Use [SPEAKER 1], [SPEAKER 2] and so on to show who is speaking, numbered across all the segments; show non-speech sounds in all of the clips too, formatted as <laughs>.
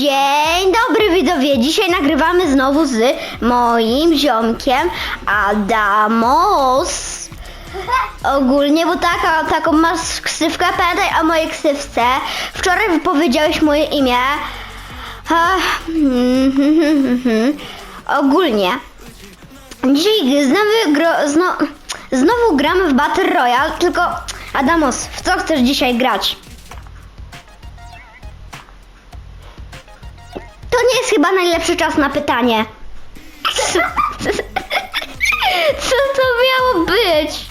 [SPEAKER 1] Dzień dobry widzowie, dzisiaj nagrywamy znowu z moim ziomkiem Adamos. Ogólnie, bo taka, taką masz ksywkę, pamiętaj o mojej ksywce. Wczoraj wypowiedziałeś moje imię. <laughs> Ogólnie. Dzisiaj znowu, gro, zno, znowu gramy w Battle Royale, tylko Adamos, w co chcesz dzisiaj grać? To nie jest chyba najlepszy czas na pytanie. Co, co to miało być?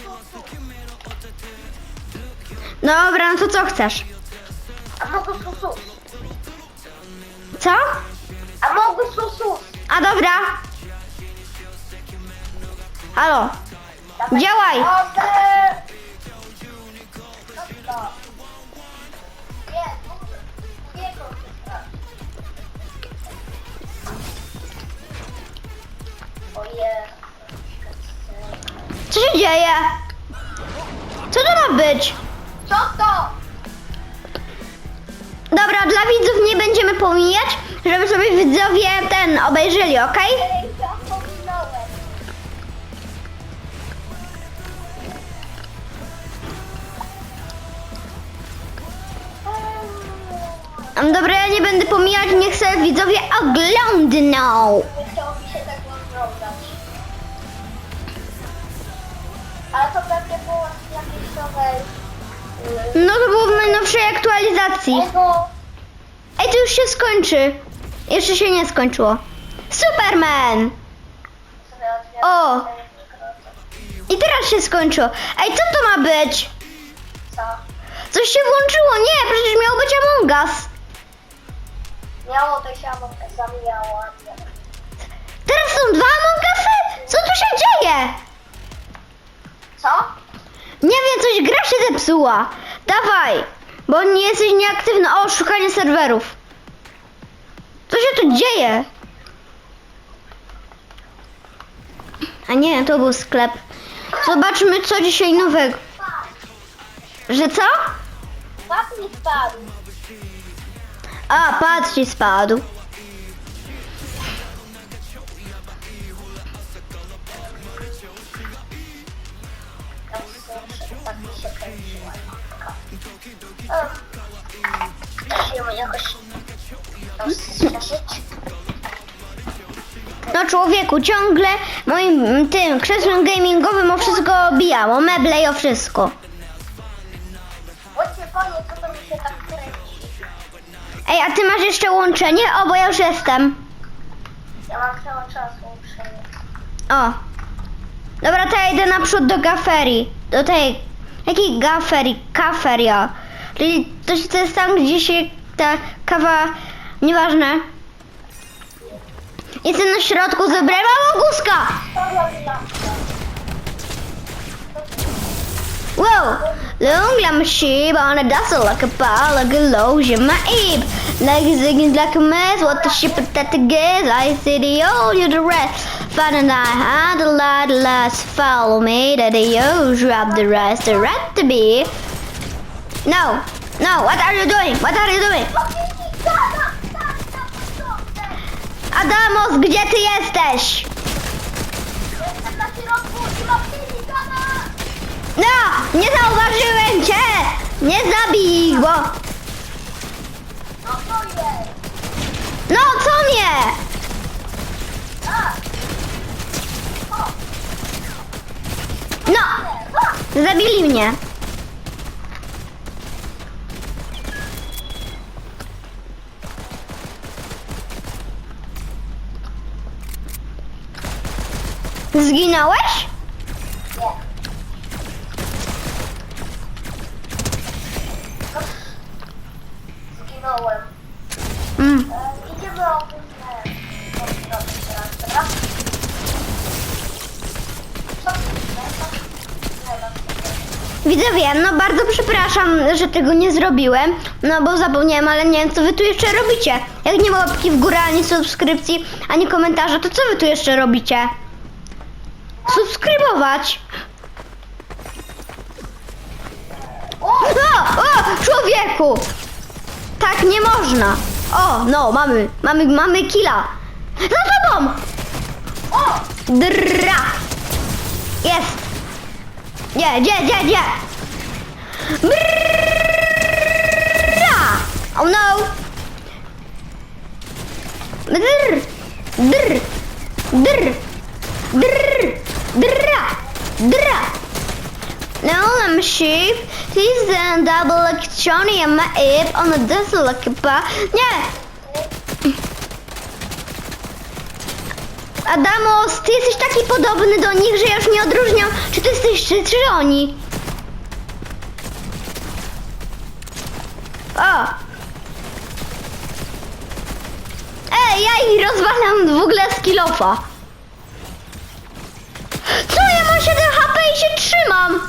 [SPEAKER 1] Dobra, no to co chcesz?
[SPEAKER 2] A mogę susus.
[SPEAKER 1] Co?
[SPEAKER 2] A mogę susus.
[SPEAKER 1] A dobra. Halo. Działaj.
[SPEAKER 2] Mogę.
[SPEAKER 1] Dzieje? Co to ma być?
[SPEAKER 2] Co to?
[SPEAKER 1] Dobra, dla widzów nie będziemy pomijać, żeby sobie widzowie ten obejrzeli, ok? Dobra, ja nie będę pomijać, niech sobie widzowie oglądną. No to było w najnowszej aktualizacji. Ej, to już się skończy. Jeszcze się nie skończyło. Superman! O. I teraz się skończyło. Ej, co to ma być?
[SPEAKER 2] Co?
[SPEAKER 1] Coś się włączyło. Nie, przecież miał być Among Us.
[SPEAKER 2] Miało to się Among miało. ładnie.
[SPEAKER 1] Teraz są dwa Among Usy? Co tu się dzieje?
[SPEAKER 2] Co?
[SPEAKER 1] Nie wiem, coś gra się zepsuła. Dawaj, bo nie jesteś nieaktywny. O, szukanie serwerów. Co się tu dzieje? A nie, to był sklep. Zobaczmy, co dzisiaj nowego. Że co?
[SPEAKER 2] Pat mi spadł.
[SPEAKER 1] A, patrz, ci spadł.
[SPEAKER 2] Musimy jakoś.
[SPEAKER 1] No człowieku, ciągle moim tym krzesłem gamingowym o wszystko obijam, o meble i o wszystko.
[SPEAKER 2] Panie, to mi się tak kręci?
[SPEAKER 1] Ej, a ty masz jeszcze łączenie? O, bo ja już jestem.
[SPEAKER 2] Ja mam cały czas łączenie.
[SPEAKER 1] O. Dobra, to ja idę naprzód do gaferii. Do tej... Jakiej gaferii? Kaferia. Czyli to, to jest tam, gdzie się ta kawa... Nieważne. Jestem na środku, zebrałem guska!
[SPEAKER 2] To robi lampka.
[SPEAKER 1] Whoa! Long llama sheep on a duster like a pile like a lotion my ape. Like a ziggins like a mess, what the shit put that together. I see the old you the rest. Find a night, hand the light, the last follow me to the old drop the rest, the rat to be. No, no, what are you doing? What are you doing? Adamos, gdzie ty jesteś?
[SPEAKER 2] Jestem na środku i mam gada.
[SPEAKER 1] No, nie zauważyłem cię! Nie zabij bo...
[SPEAKER 2] No
[SPEAKER 1] co mnie? No, zabili mnie. Zginąłeś?
[SPEAKER 2] nie. Zginąłem.
[SPEAKER 1] Mm.
[SPEAKER 2] E, idziemy ogólnie. Dobra, teraz, dobra? Co ty chcesz? Nie wiem.
[SPEAKER 1] Widzowie, no bardzo przepraszam, że tego nie zrobiłem, no bo zapomniałem, ale nie wiem, co wy tu jeszcze robicie. Jak nie ma łapki w górę, ani subskrypcji, ani komentarza, to co wy tu jeszcze robicie? Subskrybować.
[SPEAKER 2] O!
[SPEAKER 1] O, człowieku! Tak nie można. O, no, mamy, mamy, mamy killa. Za tobą!
[SPEAKER 2] O!
[SPEAKER 1] Dra! Jest! Gdzie, gdzie, gdzie, gdzie? Brrra! Oh no! Drr! Drr! Drr! Drr! Dra! Dra! Now me shift. He's then double like Johnny and my ape on a pa. Nie! Adamos, ty jesteś taki podobny do nich, że ja już nie odróżniam, czy ty jesteś, czy, czy oni. O! Ej, ja ich rozwalam w ogóle z kilofa. Co, ja mam 7 I się trzymam.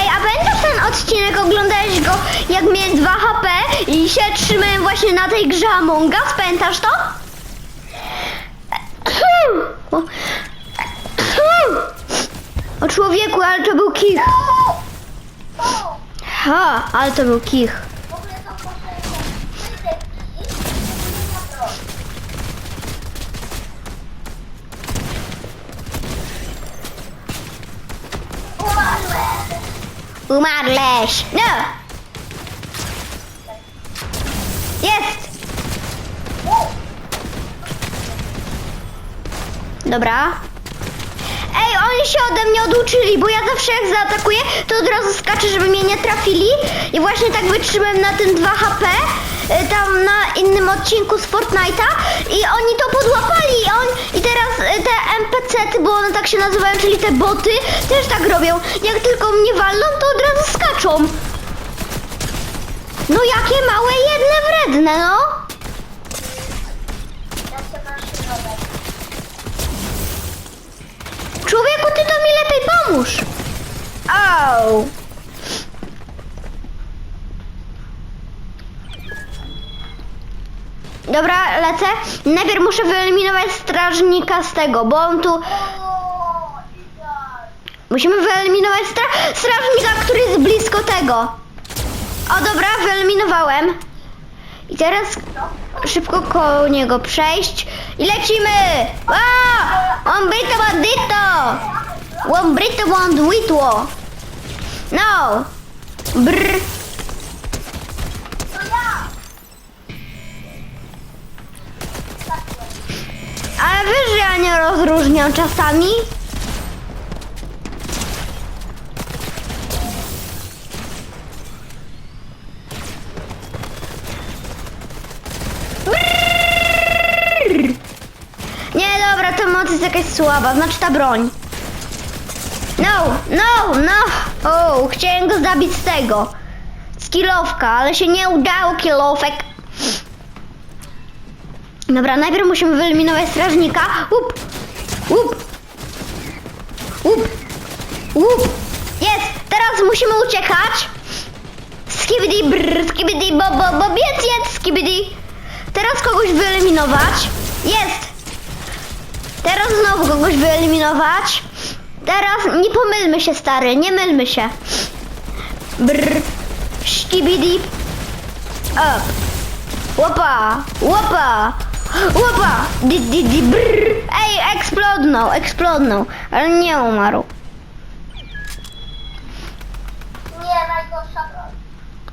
[SPEAKER 1] Ej, a pamiętasz ten odcinek, oglądałeś go, jak miałem 2 HP i się trzymałem właśnie na tej grze Among Us, pamiętasz to? O człowieku, ale to był kich. Ha, ale to był kich. Umarłeś. No. Jest. Dobra. Ej, oni się ode mnie oduczyli, bo ja zawsze jak zaatakuję, to od razu skaczę, żeby mnie nie trafili. I właśnie tak wytrzymałem na tym 2 HP, y, tam na innym odcinku z Fortnite'a i oni to podłapali i, on, i teraz y, te NPC-ty, bo one tak się nazywają, czyli te boty, też tak robią. Jak tylko mnie walną, to od razu skaczą. No jakie małe, jedne wredne, no. Człowieku, ty to mi lepiej pomóż. Au. Dobra, lecę. Najpierw muszę wyeliminować strażnika z tego, bo on tu...
[SPEAKER 2] O!
[SPEAKER 1] Musimy wyeliminować stra... strażnika, który jest blisko tego. O, dobra, wyeliminowałem. I teraz szybko koło niego przejść i lecimy! A! Ombrito bandito! Ombrito bandito! No! Brr! Ale wiesz, że ja nie rozróżniam czasami? Nie, dobra, ta moc jest jakaś słaba, znaczy ta broń. No, no, no! O, chciałem go zabić z tego. Z kilowka, ale się nie udało, kilofek. Dobra, najpierw musimy wyeliminować strażnika. Łup! Łup! Łup! Łup! Jest! Teraz musimy uciekać. Skibidi brr, skibidi bo bo bo biec, jedz, skibidi. Teraz kogoś wyeliminować. Jest! Teraz znowu kogoś wyeliminować. Teraz nie pomylmy się, stary, nie mylmy się. Brr, skibidi. Up. Łopa! Łopa! Łopa! Di, di, di, brrr. Ej, eksplodnął, eksplodnął, ale nie umarł.
[SPEAKER 2] Nie, najgorsza broń.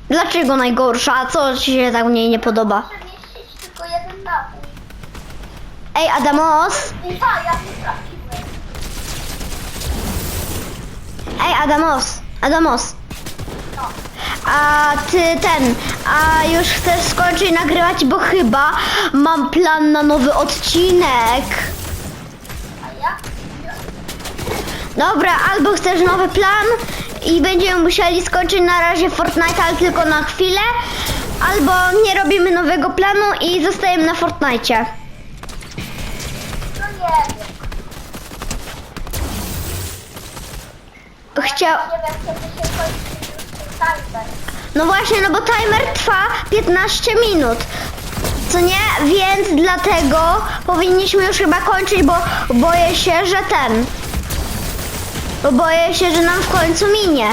[SPEAKER 1] Dlaczego najgorsza? Co ci się tak mniej nie podoba?
[SPEAKER 2] Muszę mieścić tylko jeden napój.
[SPEAKER 1] Ej, Adamos!
[SPEAKER 2] I ha, ja nie trafiłem.
[SPEAKER 1] Ej, Adamos! Adamos! A ty ten, a już chcesz skończyć nagrywać, bo chyba mam plan na nowy odcinek.
[SPEAKER 2] A ja?
[SPEAKER 1] Dobra, albo chcesz nowy plan i będziemy musieli skończyć na razie Fortnite, ale tylko na chwilę, albo nie robimy nowego planu i zostajemy na Fortnite. Chciał...
[SPEAKER 2] Nie wiem, kiedy się kończy timer.
[SPEAKER 1] No właśnie, no bo timer trwa 15 minut. Co nie? Więc dlatego powinniśmy już chyba kończyć, bo boję się, że ten. Bo boję się, że nam w końcu minie.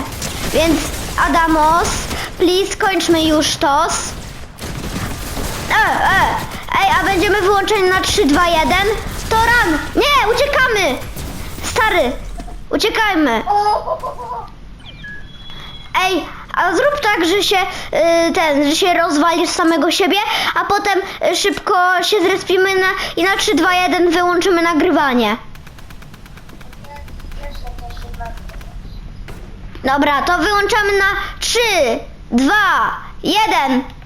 [SPEAKER 1] Więc Adamos, please kończmy już to. E, e, ej, a będziemy wyłączeni na 3, 2, 1? To run! Nie, uciekamy! Stary, uciekajmy. Ej, a zrób tak, że się y, ten, że się rozwalisz samego siebie, a potem y, szybko się zrespimy na, i na 3, 2, 1 wyłączymy nagrywanie. Dobra, to wyłączamy na 3, 2, 1.